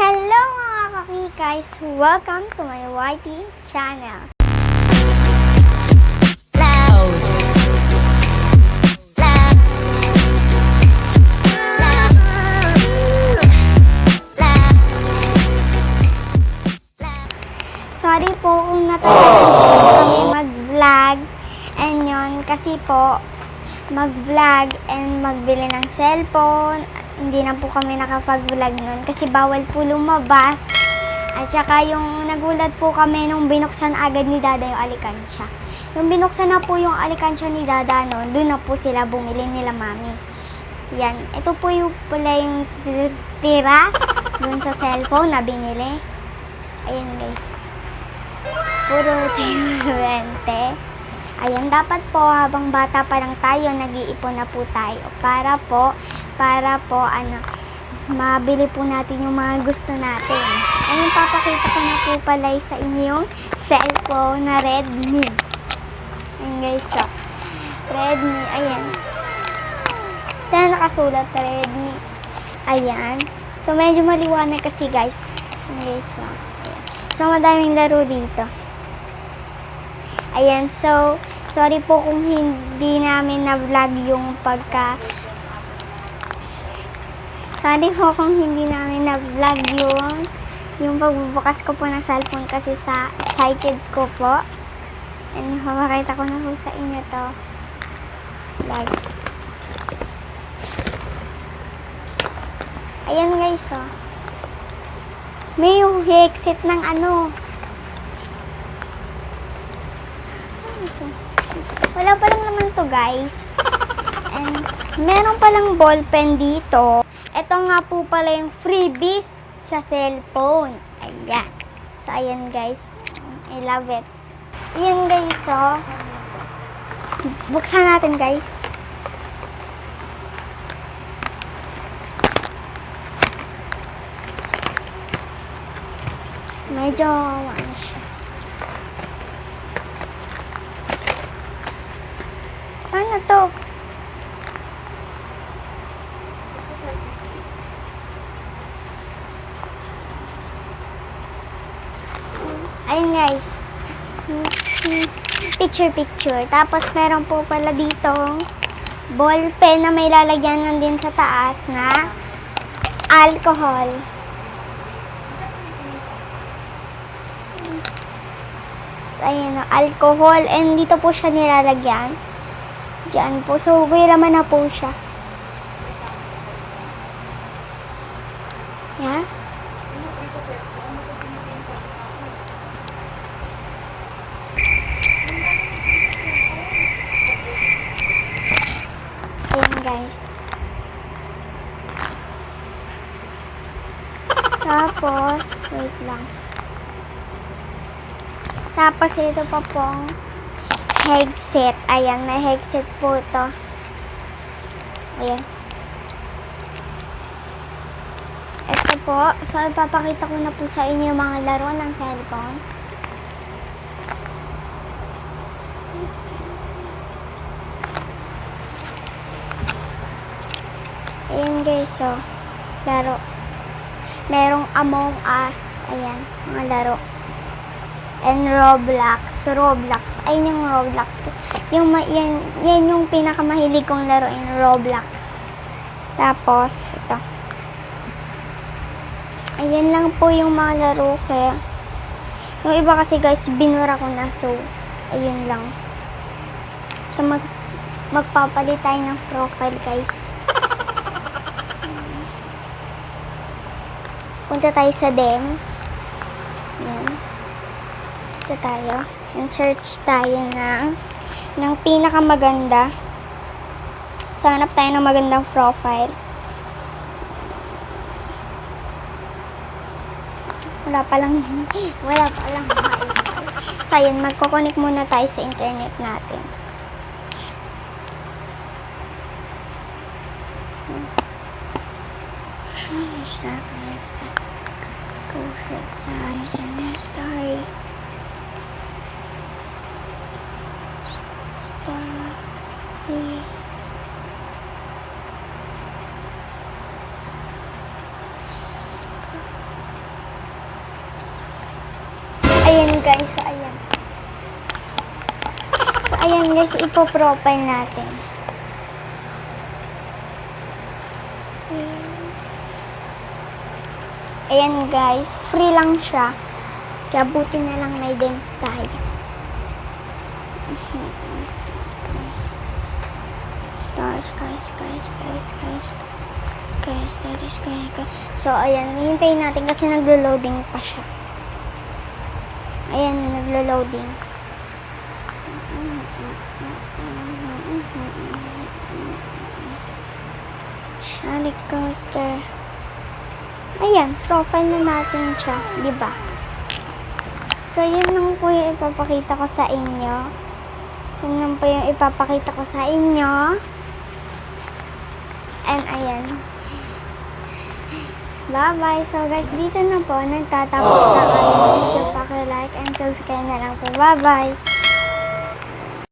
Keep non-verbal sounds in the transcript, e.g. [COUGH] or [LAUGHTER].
Hello mga kakikais! Welcome to my YT channel. Sorry po kung natatagal kami mag-vlog. And yun, kasi po, mag-vlog and magbili ng cellphone. Hindi na po kami nakapag-vlog nun kasi bawal po lumabas. At saka yung nagulat po kami nung binuksan agad ni Dada yung alikansya. Yung binuksan na po yung alikansya ni Dada nun, doon na po sila bumili nila mami. Yan. Ito po yung pala yung tira dun sa cellphone na binili. Ayan guys. Puro 20. Ayan, dapat po habang bata pa lang tayo, nag-iipon na po tayo para po, para po, ano, mabili po natin yung mga gusto natin. Ayun, papakita ko na po pala sa inyo yung cellphone na Redmi. Ayan guys, so, Redmi, ayan. Ito na nakasulat, Redmi. Ayan. So, medyo maliwanag kasi guys. Ayan guys, so, ayan. So, madaming laro dito. Ayan, so, sorry po kung hindi namin na-vlog yung pagka... Sorry po kung hindi namin na-vlog yung yung pagbubukas ko po ng cellphone kasi sa excited ko po. And papakita ko na po sa inyo to. Vlog. Ayan guys, oh. May exit ng ano, ito. Wala pa lang naman to guys. And meron palang ballpen dito. Ito nga po pala yung freebies sa cellphone. Ayan. So, ayan guys. I love it. Ayan guys, oh. Buksan natin guys. Medyo, ano siya. Paano to? Ayun guys. Picture picture. Tapos meron po pala dito ball pen na may lalagyan din sa taas na alcohol. So, Ayan, o, alcohol. And dito po siya nilalagyan. Diyan po. So, may laman na po siya. Yeah? Ayan, guys. Tapos, wait lang. Tapos, ito pa pong headset. Ayan, may headset po ito. Ayan. Ito po. So, ipapakita ko na po sa inyo mga laro ng cellphone. Ayan guys, so, laro. Merong Among Us. Ayan, mga laro. And Roblox. Roblox. Ayun yung Roblox. Yung, yan, yan yung pinakamahilig kong laro in Roblox. Tapos, ito. Ayan lang po yung mga laro kaya yung iba kasi guys, binura ko na. So, ayun lang. So, mag, magpapalit tayo ng profile guys. Punta tayo sa DEMS. Yan. Punta tayo. And search tayo ng, ng pinakamaganda. So, hanap tayo ng magandang profile. Wala pa lang, [LAUGHS] wala pa lang. So, ayun, magkoconnect muna tayo sa internet natin. Stop, bullshit guys in this story. Story. Ayan guys, ayan. So ayan guys, ipopropile natin. Ayan guys, free lang siya. Kaya buti na lang may dance tayo. Star, sky, sky, sky, sky, sky. Sky, sky, sky, sky. So, ayan, hihintayin natin kasi naglo-loading pa siya. Ayan, naglo-loading. Shally coaster. Ayan, profile na natin siya, di ba? So, yun lang po yung ipapakita ko sa inyo. Yun lang po yung ipapakita ko sa inyo. And ayan. Bye-bye. So guys, dito na po nagtatapos sa aking video. Paki-like and subscribe na lang po. Bye-bye.